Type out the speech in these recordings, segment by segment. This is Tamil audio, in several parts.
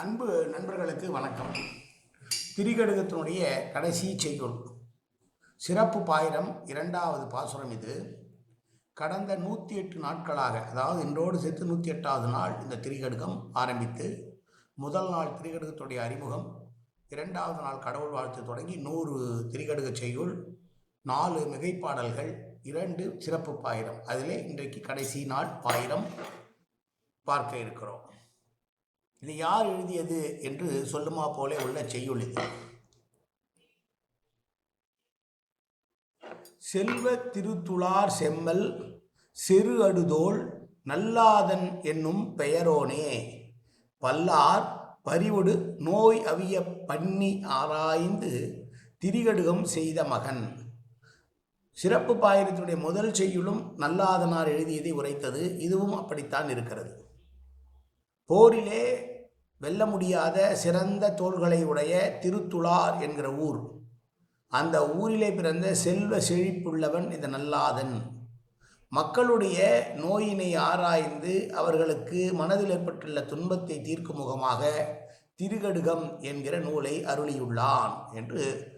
அன்பு நண்பர்களுக்கு வணக்கம். திரிகடுகத்தினுடைய கடைசி செய்யுள். சிறப்பு பாயிரம் இரண்டாவது பாசுரம் இது. கடந்த நூற்றி எட்டு நாட்களாக அதாவது இன்றோடு சேர்த்து நூற்றி எட்டாவது நாள் இந்த திரிகடுகம் ஆரம்பித்து முதல் நாள் திரிகடுகத்துடைய அறிமுகம் இரண்டாவது நாள் கடவுள் வாழ்த்து தொடங்கி நூறு திரிகடுக செய்யுள் நாலு மிகைப்பாடல்கள் இரண்டு சிறப்பு பாயிரம். அதிலே இன்றைக்கு கடைசி நாள் பாயிரம் பார்க்க இருக்கிறோம். இது யார் எழுதியது என்று சொல்லுமா போலே உள்ள செய்யுள் இது செல்வ திருத்துளார் செம்மல் சிறு அடுதோல் நல்லாதன் என்னும் பெயரோனே. பல்லார் பரிவொடு நோய் அவிய பண்ணி ஆராய்ந்து திரிகடுகம் செய்த மகன். சிறப்பு பாயிரத்தினுடைய முதல் செய்யுளும் நல்லாதனார் எழுதியதை உரைத்தது. இதுவும் அப்படித்தான் இருக்கிறது. போரிலே வெல்ல முடியாத சிறந்த தோள்களை உடைய திருத்துளார் என்கிற ஊர். அந்த ஊரிலே பிறந்த செல்வ செழிப்புள்ளவன் இந்த நல்லாதன். மக்களுடைய நோயினை ஆராய்ந்து அவர்களுக்கு மனதில் ஏற்பட்டுள்ள துன்பத்தை தீர்க்கும் முகமாக திருகடுகம் என்கிற நூலை அருளியுள்ளான் என்று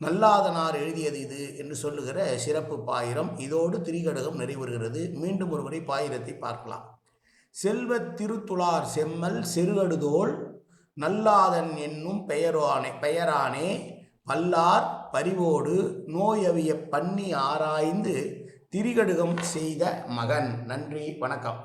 நல்லாதனார் எழுதியது இது என்று சொல்லுகிற சிறப்பு பாயிரம். இதோடு திரிகடுகம் நிறைவுறுகிறது. மீண்டும் ஒருமுறை பாயிரத்தை பார்க்கலாம். செல்வத் திருத்துளார் செம்மல் செருகடுதோள் நல்லாதன் என்னும் பெயரானே பெயரானே. வல்லார் பரிவோடு நோயவிய பண்ணி ஆராய்ந்து திரிகடுகம் செய்த மகன். நன்றி வணக்கம்.